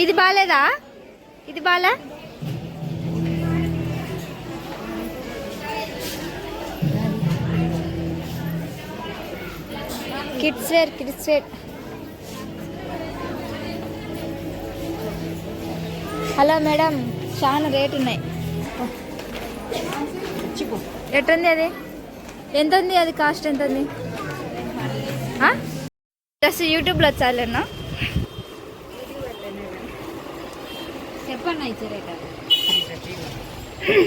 ఇది బాగాలేదా ఇది Bala? Kids wear kids wear. Hello madam చాలా రేట్ ఉన్నాయి. ఎట్టుంది అది? ఎంత ఉంది అది కాస్ట్ ఎంత ఉంది డ్రెస్ యూట్యూబ్లో వచ్చాలన్నా. చెప్పండి ఇచ్చే రేట్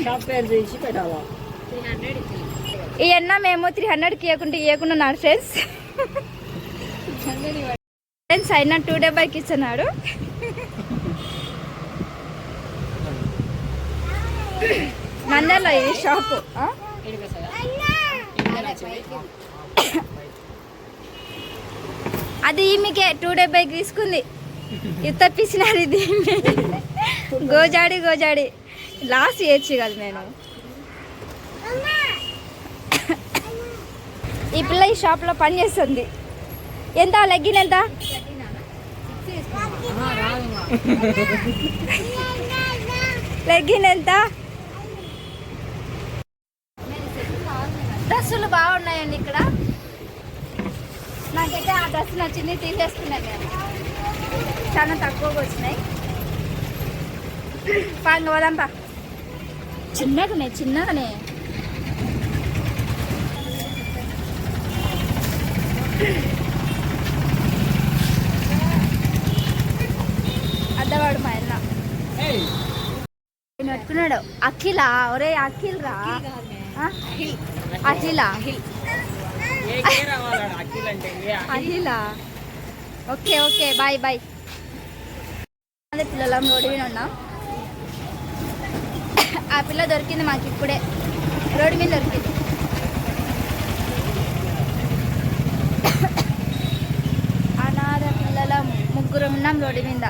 షాప్ పేరు చేసి పెట్టాలా త్రీ హండ్రెడ్ ఇచ్చి ఈ మేము త్రీ హండ్రెడ్కి ఇవ్వకుండా ఇవ్వకుండా నాడు ఫ్రెండ్స్ ఫ్రెండ్స్ అయినా టూ డే బైక్ ఇస్తున్నాడు మందర్లో ఇది షాపు అది ఈమెకే టూ డే బైక్ తీసుకుంది. ఇది తప్పించినారు ఇది ఈమె. గోజాడి గోజాడి. లాస్ట్ చేయొచ్చు కదా నేను. ఈ పిల్ల ఈ షాప్లో పని చేస్తుంది. ఎంత? లెగ్గిన్ ఎంత? లెగ్గిన్ ఎంత? డ్రెస్సులు బాగున్నాయండి ఇక్కడ. నాకైతే ఆ డ్రెస్ నచ్చింది తీసేస్తున్నాయి నేను. చాలా తక్కువగా వచ్చినాయి. పాంగ వదంపా చిన్నగానే చిన్నగానే. అద్దవాడు మా ఆయన నేను పెట్టుకున్నాడు. అఖిల ఒరే అఖిల్ రా? అఖిల ఏ కే రావాలా అఖిల్ అంటే ఏ Akhila? Okay okay bye bye. అదే పిల్లలం రోడ్డు మీద ఉన్నాం. ఆ పిల్ల దొరికింది మాకు ఇప్పుడే. రోడ్డు మీద దొరికింది. అనాథ పిల్లల ముగ్గురు ఉన్నాం రోడ్డు మీద.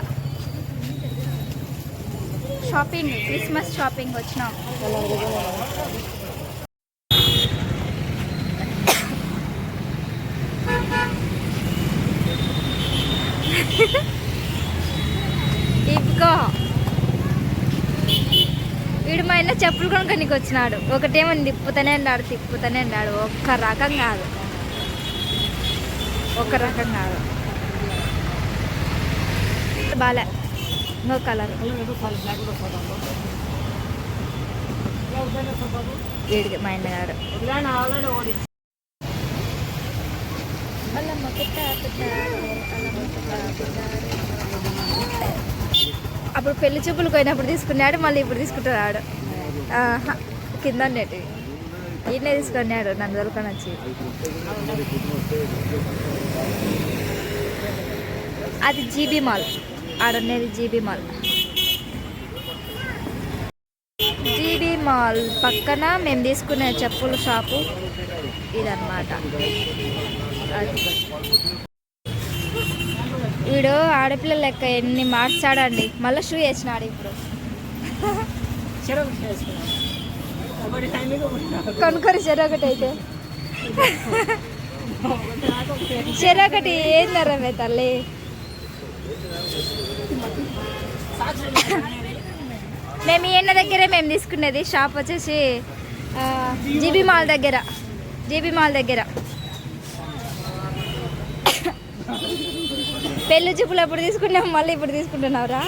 షాపింగ్ క్రిస్మస్ షాపింగ్ వచ్చినాం ఇదిగో వీడు మా ఆయన చెప్పులు కొనుక్కొని వచ్చినాడు. ఒకటేమో తిప్పుతూనే ఉన్నాడు తిప్పుతూనే ఉన్నాడు ఒక్క రకం కాదు. ఒక రకం కాదు. బాలే. No colour. వీడికి మా ఆయన గారు అప్పుడు పెళ్ళి చూపులు పోయినప్పుడు తీసుకున్నాడు మళ్ళీ ఇప్పుడు తీసుకుంటున్నాడు. కింద ఉండేటివి. ఈయనే తీసుకున్నాడు నన్ను దొరకని వచ్చి. అది జీబీ మాల్. ఆడున్నది జీబీ మాల్. జీబీ మాల్ పక్కన మేము తీసుకునే చెప్పుల షాపు ఇదన్నమాట. వీడు ఆడపిల్ల లెక్క ఎన్ని మార్చాడండి. మళ్ళీ షూ వేసినాడు ఇప్పుడు. చెరువు చేసుకున్నాం ఒకటి చెరొకటి అయితే చెరొకటి ఏం నరమే తల్లి? మేము ఈయన దగ్గరే మేము తీసుకునేది. షాప్ వచ్చేసి జీబీ మాల్ దగ్గర. జీబీ మాల్ దగ్గర. పెళ్ళి చూపులు అప్పుడు తీసుకున్నాం మళ్ళీ ఇప్పుడు తీసుకుంటున్నావురా?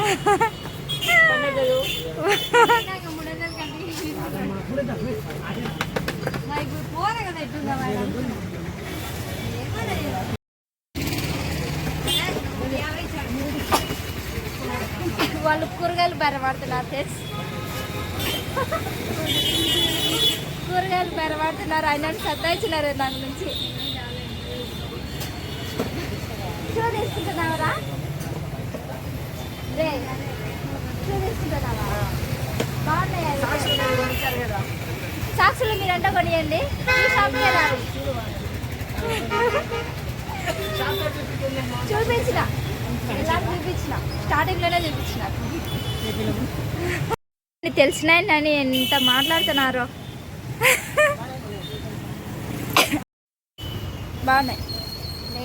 వాళ్ళు కూరగాయలు బెరపడుతున్నారు తెస్. కూరగాయలు బెరపడుతున్నారు ఆయన సతాయించినారు దాని నుంచి. షూ తీసుకుంటున్నావరా? రే సాక్షులు కొనియండి. ఈ షాప్కే రాదు చూపించిన. ఇలా చూపించిన? స్టార్టింగ్లోనే చూపించిన. తెలిసిన అని ఎంత మాట్లాడుతున్నారో. బాగున్నాయి. మా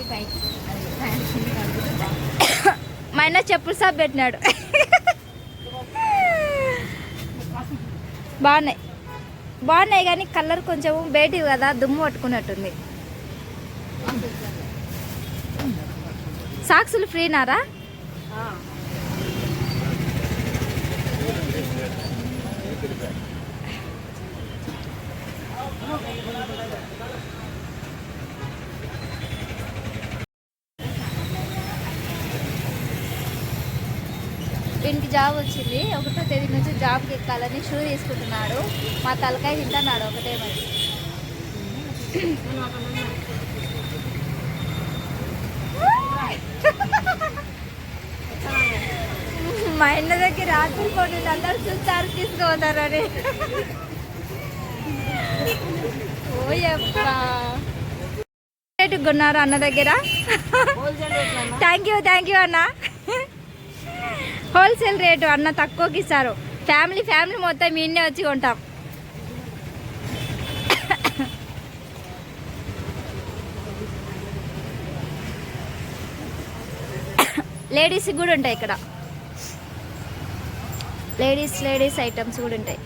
మా ఆయన చెప్పులు సాబ్ పెట్టినాడు. బాగున్నాయి. బాగున్నాయి కానీ కలర్ కొంచెం బయటి కదా దుమ్ము పట్టుకున్నట్టుంది. సాక్సులు ఫ్రీనారా వీనికి జాబ్ వచ్చింది. ఒకటో తేదీ నుంచి జాబ్కి ఎక్కాలని షూ తీసుకుంటున్నాడు మా తలకాయ తింటున్నాడు ఒకటే మరి. మా ఇంటి దగ్గర రాత్రి కొన్ని అందరు చూస్తారు తీసుకుపోతారని. ఓయప్పా కొన్నారు అన్న దగ్గర? థ్యాంక్ యూ థ్యాంక్ యూ అన్న. హోల్సేల్ రేటు అన్న తక్కువకి ఇస్తారు. ఫ్యామిలీ ఫ్యామిలీ మొత్తం మీ వచ్చి కొంటాం. లేడీస్ కూడా ఉంటాయి ఇక్కడ. లేడీస్ లేడీస్ ఐటమ్స్ కూడా ఉంటాయి.